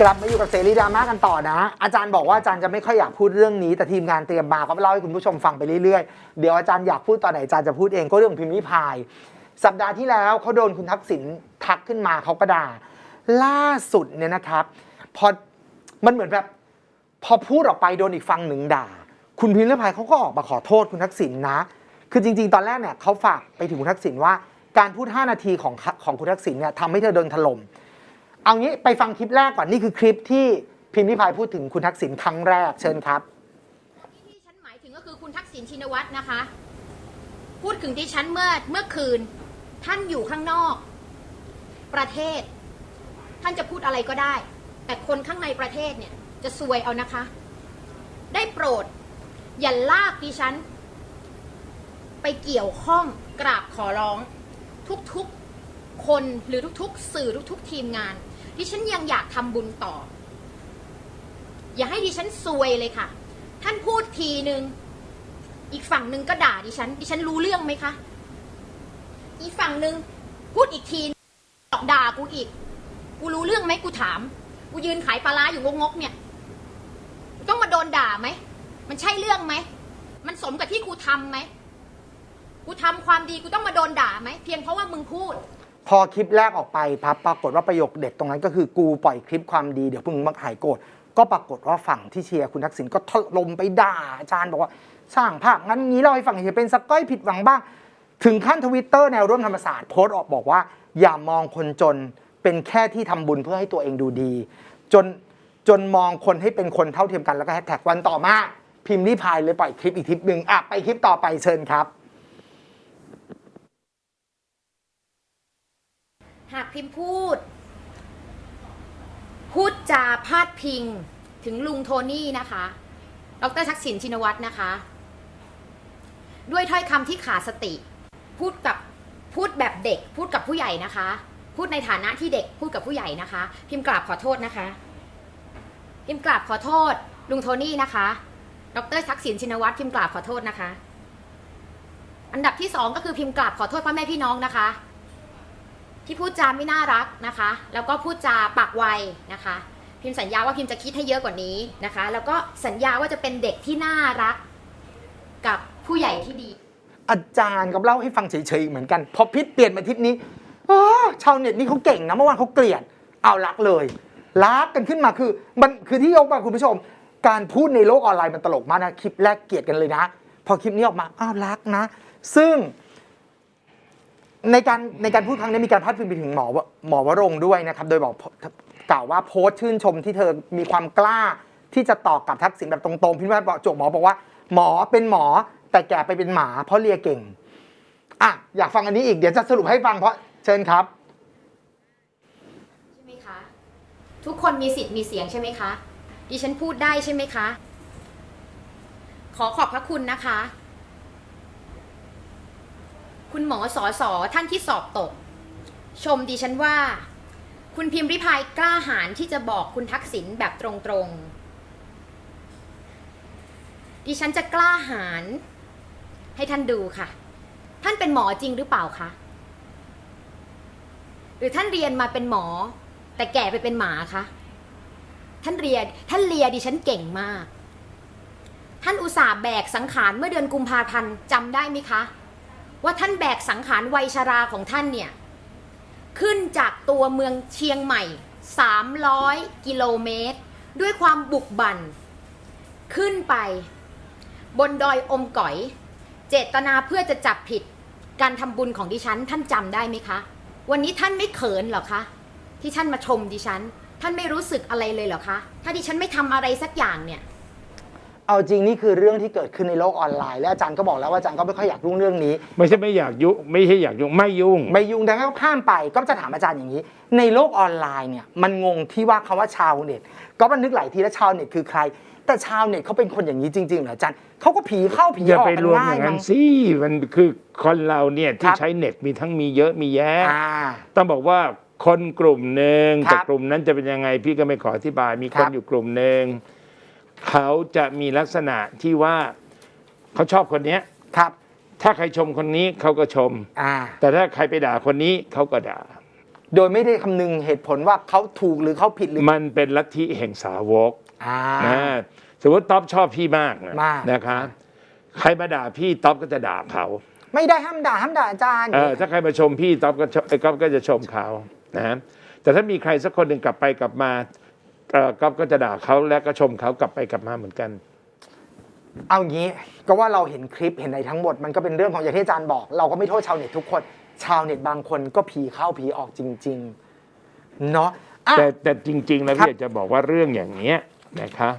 กลับมาอยู่กับเสรีดราม่ากันต่อนะ อาจารย์บอกว่าอาจารย์จะไม่ค่อยอยากพูดเรื่องนี้ แต่ทีมงานเตรียมมาก็เล่าให้คุณผู้ชมฟังไปเรื่อยๆ เดี๋ยวอาจารย์อยากพูดตอนไหนอาจารย์จะพูดเองก็เรื่องพิมพ์ริพาย สัปดาห์ที่แล้วเขาโดนคุณทักษิณทักขึ้นมาเขาก็ด่าล่าสุดเนี่ยนะครับพอมันเหมือนแบบพอพูดออกไปโดนอีกฝั่งหนึ่งด่า คุณพิมพ์ริพายเขาก็ออกมาขอโทษคุณทักษิณนะ คือจริง ๆ ตอนแรกเนี่ยเขาฝากไปถึงคุณทักษิณว่า การพูด 5 นาทีของของคุณทักษิณเนี่ยทำให้เธอโดนถล่ม เอางี้ไปฟังคลิปแรกก่อนนี่คือคลิปที่พิมพ์ริพายพูดถึงคุณทักษิณครั้งแรกเชิญครับ ที่ที่ฉันหมายถึงก็คือคุณทักษิณชินวัตรนะคะ พูดถึงที่ฉันเมื่อเมื่อคืน ท่านอยู่ข้างนอก ประเทศ ท่านจะพูดอะไรก็ได้ แต่คนข้างในประเทศเนี่ย จะซวยเอานะคะ ได้โปรด อย่าลากดิฉัน ไปเกี่ยวข้องกราบขอร้อง ทุกๆคนหรือทุกๆ สื่อทุกๆ ทีมงาน ดิฉันยังอยากทำบุญต่อ อย่าให้ดิฉันซวยเลยค่ะ ท่านพูดทีหนึ่งอีกฝั่งหนึ่งก็ด่าดิฉัน ดิฉันรู้เรื่องไหมคะ อีกฝั่งหนึ่งพูดอีกทีตอกด่ากูอีก กูรู้เรื่องไหมกูถาม กูยืนขายปลาร้าอยู่งกๆเนี่ย ต้องมาโดนด่าไหม มันใช่เรื่องไหม มันสมกับที่กูทำไหม กูทำความดีกูต้องมาโดนด่าไหม เพียงเพราะว่ามึงพูด พอคลิปแรกออกไปพับปรากฏว่าประโยคเด็ดตรงนั้นก็คือกูปล่อยคลิปความดีเดี๋ยวพึ่งมาหายโกรธก็ปรากฏว่าฝั่งที่เชียร์คุณทักษิณก็ถล่มไปด่าอาจารย์บอกว่าสร้างภาพงั้นงี้เราให้ฝั่งเฉยเป็นสก้อยผิดหวังบ้าง ถึงขั้นทวิตเตอร์แนวร่วมธรรมศาสตร์โพสต์ออกบอกว่า อย่ามองคนจนเป็นแค่ที่ทำบุญเพื่อให้ตัวเองดูดี จนจนมองคนให้เป็นคนเท่าเทียมกันแล้วก็แฮชแท็กวันต่อมา พิมพ์รีพายเลยปล่อยคลิปอีกคลิปหนึ่งอะไปคลิปต่อไปเชิญครับ หากพิมพ์พูด พูดจาพาดพิงถึงลุงโทนี่นะคะ ดรทักษิณชินวัตรนะคะ ด้วยถ้อยคำที่ขาดสติ พูดกับพูดแบบเด็ก พูดกับผู้ใหญ่นะคะ พูดในฐานะที่เด็กพูดกับผู้ใหญ่นะคะ พิมพ์กราบขอโทษนะคะ พิมพ์กราบขอโทษ ลุงโทนี่นะคะ ดรทักษิณชินวัตรพิมพ์กราบขอโทษนะคะ อันดับที่สองก็คือพิมพ์กราบขอโทษพ่อแม่พี่น้องนะคะ ที่พูดจาไม่น่ารักนะคะ แล้วก็พูดจาปากไวนะคะ พิมพ์สัญญาว่าพิมพ์จะคิดให้เยอะกว่านี้นะคะ แล้วก็สัญญาว่าจะเป็นเด็กที่น่ารัก กับผู้ใหญ่ที่ดี อาจารย์ก็เล่าให้ฟังเฉยๆเหมือนกัน พอพิษเปลี่ยนมาทิศนี้อ้อชาวเน็ตนี่เขาเก่งนะเมื่อวานเขาเกลียด เอารักเลยรักกันขึ้นมาคือมันคือที่ยกมาคุณผู้ชม การพูดในโลกออนไลน์มันตลกมากนะคลิปแรกเกลียดกันเลยนะ พอคลิปนี้ออกมาอ้าวรักนะ ซึ่ง ในการในการพูดครั้งนี้มีการพาดพิงไปถึงหมอวหมอวรงค์ด้วยนะครับ โดยบอกกล่าวว่าโพสต์ชื่นชมที่เธอมีความกล้าที่จะตอบกับทักษิณแบบตรงๆพี่ว่าโจกหมอบอกว่า หมอเป็นหมอแต่แก่ไปเป็นหมา เพราะเลียเก่งอะอยากฟังอันนี้อีกเดี๋ยวจะสรุปให้ฟังเพราะเชิญครับใช่ไหมคะทุกคนมีสิทธิ์มีเสียงใช่ไหมคะดิฉันพูดได้ใช่ไหมคะ ขอขอบพระคุณนะคะ คุณหมอสอสอท่านที่สอบตก ชมดิฉันว่า คุณพิมพ์ริพายกล้าหาญที่จะบอกคุณทักษิณแบบตรงๆ ดิฉันจะกล้าหาญให้ท่านดูค่ะ ท่านเป็นหมอจริงหรือเปล่าคะ หรือท่านเรียนมาเป็นหมอ แต่แก่ไปเป็นหมาคะ ท่านเรียนท่านเรียดิฉันเก่งมาก ท่านอุตส่าห์แบกสังขารเมื่อเดือนกุมภาพันธ์จำได้ไหมคะ ว่าท่านแบกสังขารวัยชราของท่านเนี่ย ขึ้นจากตัวเมืองเชียงใหม่ 300 กิโลเมตร ด้วยความบุกบั่นขึ้นไป บนดอยอมก๋อย เจตนาเพื่อจะจับผิดการทำบุญของดิฉัน ท่านจำได้ไหมคะ วันนี้ท่านไม่เขินหรอคะ ที่ท่านมาชมดิฉัน ท่านไม่รู้สึกอะไรเลยเหรอคะ ถ้าดิฉันไม่ทำอะไรสักอย่างเนี่ย เอาจริงนี่คือเรื่องที่เกิดขึ้นในโลกออนไลน์และอาจารย์ก็บอกแล้วว่าอาจารย์ก็ไม่ค่อยอยากยุ่งเรื่องนี้ ไม่ใช่ไม่อยากยุ่งไม่ใช่อยากยุ่งไม่ยุ่ง ไม่ยุ่งดังนั้นก็ข้ามไปก็จะถามอาจารย์อย่างนี้ ในโลกออนไลน์เนี่ยมันงงที่ว่าคำว่าชาวเน็ตก็มันนึกหลายทีแล้วชาวเน็ตคือใคร แต่ชาวเน็ตเขาเป็นคนอย่างนี้จริงๆเหรออาจารย์เขาก็ผีเข้าผีอย่าออกไปกันรวมง่าอยย่างมั้นั้ง นสิมันคือคนเราเนี่ยคที่รับ ใช้เน็ตมีทั้งมีเยอะมีแยะ อ่า ต้องบอกว่าคนกลุ่มหนึ่งครับแต่กลุ่มนั้นจะเป็นยังไงพี่ก็ไม่ขออธิบายมีคครันบอยู่กลุ่มหนึ่ง เขาจะมีลักษณะที่ว่าเขาชอบคนเนี้ยครับ ถ้าใครชมคนนี้เขาก็ชม อ่า แต่ถ้าใครไปด่าคนนี้เขาก็ด่า โดยไม่ได้คำนึงเหตุผลว่าเขาถูกหรือเขาผิดหรือมันเป็นลัทธิแห่งสาวกอ่า นะสมมติต๊อบชอบพี่มากนะมาก นะคะใครมาด่าพี่ต๊อบก็จะด่าเขาไม่ได้ห้ามด่าห้ามด่าอาจารย์เออถ้าใครมาชมพี่ต๊อบก็ชไอ้ก๊อฟก็จะชมเขานะฮะแต่ถ้ามีใครสักคนหนึ่งกลับไปกลับมาเออ ก๊อฟก็จะด่าเขาและก็ชมเขากลับไปกลับมาเหมือนกัน เอางี้ก็ว่าเราเห็นคลิปเห็นอะไรทั้งหมดมันก็เป็นเรื่องของอย่างที่อาจารย์บอก เราก็ไม่โทษชาวเน็ตทุกคน ชาวเน็ตบางคนก็ผีเข้าผีออกจริง ๆ เนาะอะ แต่แต่จริงๆแล้วครับ พี่อยากจะบอกว่าเรื่องอย่างเนี้ยนะคะ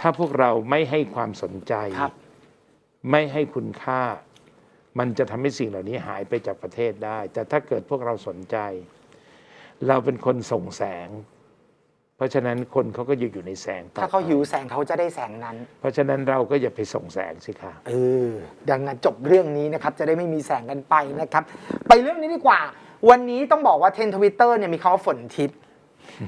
ถ้าพวกเราไม่ให้ความสนใจ ครับ ไม่ให้คุณค่า มันจะทำให้สิ่งเหล่านี้หายไปจากประเทศได้ แต่ถ้าเกิดพวกเราสนใจ เราเป็นคนส่งแสง เพราะฉะนั้นคนเขาก็อยู่อยู่ในแสงต่อถ้าเขาหิวแสงเขาจะได้แสงนั้น เพราะฉะนั้นเราก็อย่าไปส่งแสงสิคะเออดังนั้นจบเรื่องนี้นะครับ จะได้ไม่มีแสงกันไปนะครับ ไปเรื่องนี้ดีกว่า วันนี้ต้องบอกว่าเทรนทวิตเตอร์เนี่ยมีคำว่าฝนทิพย์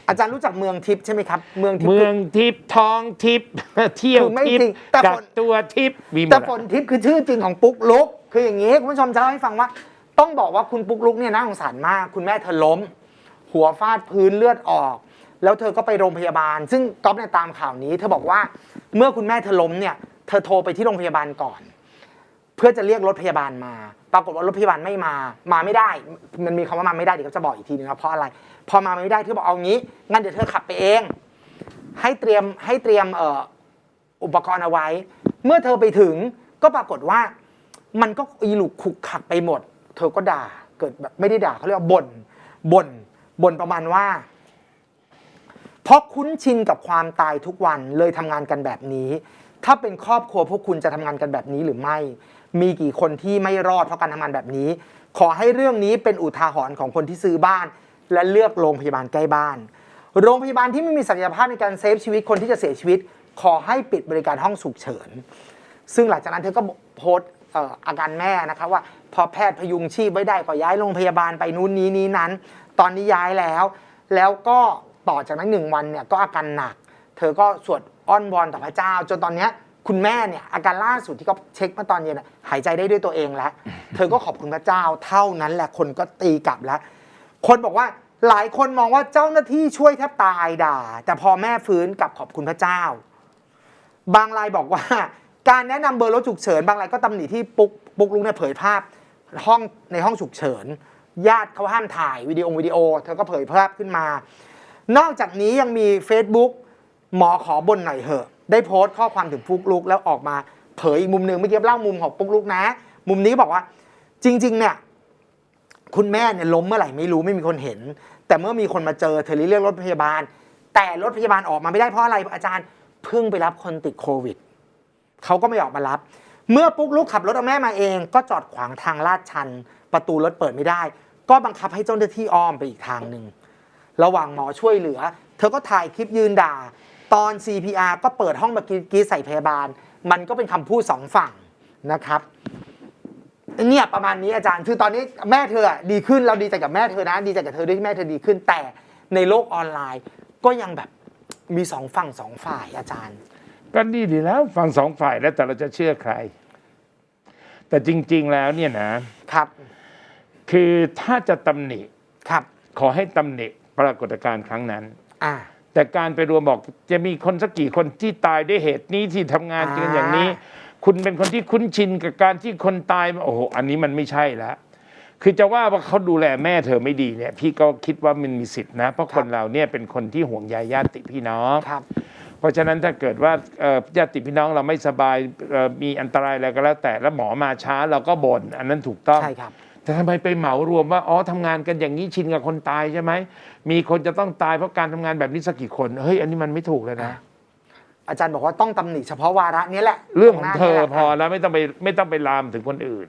อาจารย์รู้จักเมืองทิพย์ใช่ไหมครับ เมืองทิพย์เมืองทิพย์ทองทิพย์เที่ยวคือไม่ทิพจริย์งแต่กัฝกน ตัวทิพย์มีหมแต่ดฝอะนทิพย์คือชื่อจริงของปุ๊กลุก คืออย่างนี้ คุณผู้ชมจะเล่าให้ฟังว่า ต้องบอกว่าคุณปุ๊กลุกเนี่ยน่าสงสารมาก คุณแม่เธอล้ม หัวฟาดพื้นเลือดออก แล้วเธอก็ไปโรงพยาบาล ซึ่งก๊อฟเนี่ยตามข่าวนี้ เธอบอกว่าเมื่อคุณแม่เธอล้มเนี่ย เธอโทรไปที่โรงพยาบาลก่อน เพื่อจะเรียกรถพยาบาลมา ปรากฏว่ารถพยาบาลไม่มา มาไม่ได้ มันมีคำว่ามาไม่ได้เดี๋ยวก็จะบอกอีกทีนึงว่าเพราะอะไร พอมาไม่ได้เธอบอกเอางี้งั้นเดี๋ยวเธอขับไปเอง ให้เตรียมให้เตรียมอุปกรณ์เอาไว้ เมื่อเธอไปถึงก็ปรากฏว่ามันก็อีหลุกขุกขักไปหมด เธอก็ด่าเกิดแบบไม่ได้ด่าเขาเรียกว่าบ่นบ่นบ่นประมาณว่า เพราะคุ้นชินกับความตายทุกวันเลยทำงานกันแบบนี้ ถ้าเป็นครอบครัวพวกคุณจะทำงานกันแบบนี้หรือไม่ มีกี่คนที่ไม่รอดเพราะการทำงานแบบนี้ ขอให้เรื่องนี้เป็นอุทาหรณ์ของคนที่ซื้อบ้าน และเลือกโรงพยาบาลใกล้บ้าน โรงพยาบาลที่ไม่มีศักยภาพในการเซฟชีวิตคนที่จะเสียชีวิต ขอให้ปิดบริการห้องฉุกเฉิน ซึ่งหลังจากนั้นเธอก็โพสต์เอ่ออาการแม่นะคะว่าพอแพทย์พยุงชีพไว้ได้ก็ย้ายโรงพยาบาลไปนู้นนี้นี้นั้น ตอนนี้ย้ายแล้ว แล้วก็ ต่อจากนั้นหนึ่งวันเนี่ยก็อาการหนัก เธอก็สวดอ้อนวอนต่อพระเจ้า จนตอนเนี้ยคุณแม่เนี่ยอาการล่าสุดที่เขาเช็คเมื่อตอนเย็นอะหายใจได้ด้วยตัวเองแล้ว เธอก็ขอบคุณพระเจ้า เท่านั้นแหละคนก็ตีกลับแล้ว คนบอกว่าหลายคนมองว่าเจ้าหน้าที่ช่วยแทบตายด่า แต่พอแม่ฟื้นกลับขอบคุณพระเจ้า บางรายบอกว่า การแนะนำเบอร์รถฉุกเฉิน บางรายก็ตำหนิที่ปุ๊กปุ๊กลุงเนี่ยเผยภาพห้องในห้องฉุกเฉิน ญาติเขาห้ามถ่ายวิดีโอวิดีโอ เธอก็เผยภาพขึ้นมา นอกจากนี้ยังมี Facebook หมอขอบนหน่อยเหอะ ได้โพสต์ข้อความถึงปุ๊กลุกแล้วออกมาเผยอีกมุมหนึ่งเมื่อกี้เล่ามุมของปุ๊กลุกนะ มุมนี้บอกว่าจริง ๆ เนี่ย คุณแม่เนี่ยล้มเมื่อไหร่ไม่รู้ไม่มีคนเห็น แต่เมื่อมีคนมาเจอเธอเลยเรียกรถพยาบาล แต่รถพยาบาลออกมาไม่ได้เพราะอะไรอาจารย์เพิ่งไปรับคนติดโควิดเขาก็ไม่ออกมารับ เมื่อปุ๊กลุกขับรถเอาแม่มาเอง ก็จอดขวางทางลาดชัน ประตูรถเปิดไม่ได้ ก็บังคับให้เจ้าหน้าที่อ้อมไปอีกทางหนึ่ง ระหว่างหมอช่วยเหลือ เธอก็ถ่ายคลิปยืนด่า ตอน CPR ก็เปิดห้องมากรีดกรีดใส่พยาบาล มันก็เป็นคำพูดสองฝั่งนะครับเนี่ยประมาณนี้อาจารย์คือตอนนี้แม่เธออะดีขึ้นเราดีใจกับแม่เธอนะ ดีใจกับเธอด้วยที่แม่เธอดีขึ้น แต่ในโลกออนไลน์ก็ยังแบบมีสองฝั่งสองฝ่ายอาจารย์ ก็ดีดีแล้วฟังสองฝ่ายแล้วแต่เราจะเชื่อใคร แต่จริง ๆแล้วเนี่ยนะครับ คือถ้าจะตำหนิครับ ขอให้ตำหนิ ปรากฏการณ์ครั้งนั้น อ่า แต่การไปรวมบอกจะมีคนสักกี่คนที่ตายด้วยเหตุนี้ที่ทำงานกันอย่างนี้ คุณเป็นคนที่คุ้นชินกับการที่คนตายโอ้โหอันนี้มันไม่ใช่แล้วคือจะว่าว่าเขาดูแลแม่เธอไม่ดีเนี่ย พี่ก็คิดว่ามันมีสิทธินะ เพราะคนเราเนี่ยเป็นคนที่ห่วงใยญาติพี่น้องครับ เพราะฉะนั้นถ้าเกิดว่าเอ่อญาติพี่น้องเราไม่สบายเอ่อมีอันตรายอะไรก็แล้วแต่แล้วหมอมาช้าเราก็บ่นอันนั้นถูกต้อง ใช่ครับ แต่ทำไมไปเหมารวมว่าอ๋อทำงานกันอย่างนี้ชินกับคนตายใช่ไหมมีคนจะต้องตายเพราะการทำงานแบบนี้สักกี่คนเฮ้ยอันนี้มันไม่ถูกเลยนะ อาจารย์บอกว่าต้องตำหนิเฉพาะวาระนี้แหละเรื่องของเธอหน้านี้แหละพอแล้วไม่ต้องไปไม่ต้องไปลามถึงคนอื่น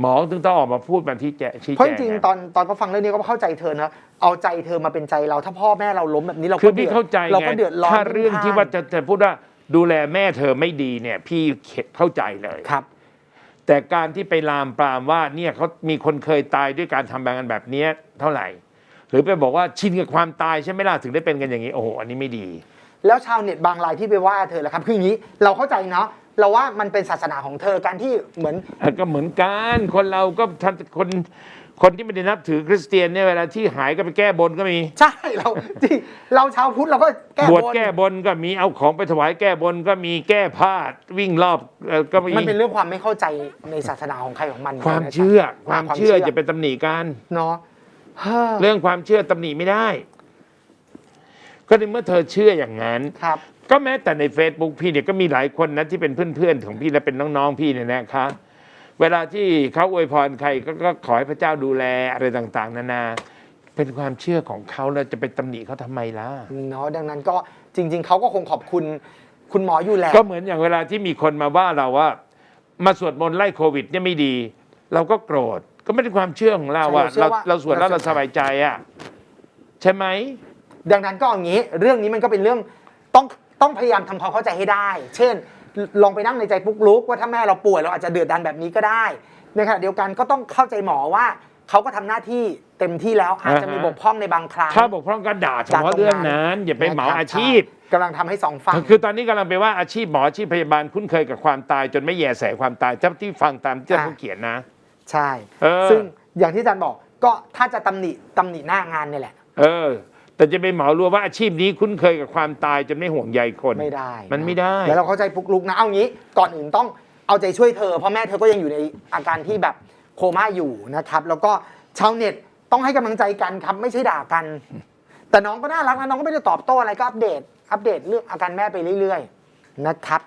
หมอถึงต้องออกมาพูดมาที่แจชี้เพราะแจจงริงๆตอนตอนเขาฟังเรื่องนี้ก็เข้าใจเธอนะเอาใจเธอมาเป็นใจเราถ้าพ่อแม่เราล้มแบบนี้เราคืก็อพี่ดืดเข้าใจเราไงก็เดือดร้อนถ้าเรื่องที่ว่าจะจะพูดว่าดูแลแม่เธอไม่ดีเนี่ย พี่เข้าใจเลยครับ แต่การที่ไปลามปรามว่าเนี่ยเขามีคนเคยตายด้วยการทำงานแบบเนี้ยเท่าไหร่ หรือไปบอกว่าชินกับความตายใช่ไหมล่ะถึงได้เป็นกันอย่างนี้โอ้โหอันนี้ไม่ดี แล้วชาวเน็ตบางรายที่ไปว่าเธอแหละครับคืออย่างนี้เราเข้าใจเนาะเราว่ามันเป็นศาสนาของเธอการที่เหมือนอะก็เหมือนกันคนเราก็ท่านคน คนที่ไม่ได้นับถือคริสเตียนเนี่ยเวลาที่หายก็ไปแก้บนก็มี ใช่เราที่เราชาวพุทธเราก็แก้บวชบนแก้บนก็มีเอาของไปถวายแก้บนก็มีแก้ผ้าวิ่งรอบเอ่อก็มีมันเป็นเรื่องความไม่เข้าใจในศาสนาของใครของมันความเชื่อนะความจ๊ะเชื่อจะเป็นตำหนิกันเนาะเฮ้อเรื่องความเชื่อตำหนิไม่ได้ ก็ในเมื่อเธอเชื่ออย่างนั้น ครับ ก็แม้แต่ใน Facebook พี่เนี่ยก็มีหลายคนนะที่เป็นเพื่อนๆของพี่และเป็นน้องๆพี่เนี่ยนะคะ เวลาที่เขาอวยพรใครก็ก็ขอให้พระเจ้าดูแลอะไรต่างๆ นานา เป็นความเชื่อของเขาแล้วจะไปตำหนิเขาทำไมล่ะเนาะดังนั้นก็จริง ๆเขาก็คงขอบคุณคุณหมออยู่แหละก็เหมือนอย่างเวลาที่มีคนมาว่าเราว่า มาสวดมนต์ไล่โควิดเนี่ยไม่ดี เราก็โกรธก็ไม่ได้ความเชื่อของเราอะใช่เราเชื่เราอว่าเราสวดแล้วเราเราสบายใจอะใช่ไหมดังนั้นก็อย่างนี้ เรื่องนี้มันก็เป็นเรื่องต้องต้องพยายามทำความเข้าใจให้ได้ เช่น ลองไปนั่งในใจปุ๊กลุกว่าถ้าแม่เราป่วยเราอาจจะเดือดดันแบบนี้ก็ได้ในขณะเดียวกันก็ต้องเข้าใจหมอว่าเขาก็ทำหน้าที่เต็มที่แล้วอาจจะมีอ่าฮะบกพร่องในบางครั้งถ้าบกพร่องก็ด่าเฉพาะเรื่องนั้น อย่าไปเหมานะครับอาชีพใช่กำลังทำให้สองฝั่งคือตอนนี้กำลังไปว่าอาชีพหมออาชีพพยาบาลคุ้นเคยกับความตาย จนไม่แยแสความตายเจ้าที่ฟังตามที่อ่าเขาเขียนนะ ใช่เออซึ่งอย่างที่อาจารย์บอกก็ถ้าจะตำหนิตำหนิหน้างานเนี่ยแหละ เออ แต่จะไปเหมารวมว่าอาชีพนี้คุ้นเคยกับความตายจนไม่ห่วงใยคน ไม่ได้มันไม่ได้ แล้วเราเข้าใจปุ๊กลุกนะ เอางี้ ก่อนอื่นต้องเอาใจช่วยเธอ เพราะแม่เธอก็ยังอยู่ในอาการที่แบบโคม่าอยู่นะครับ แล้วก็ชาวเน็ตต้องให้กำลังใจกันครับ ไม่ใช่ด่ากัน แต่น้องก็น่ารักนะน้องก็ไม่ได้ตอบโต้อะไรก็อัปเดต อัปเดตเรื่องอาการแม่ไปเรื่อย ๆ นะครับ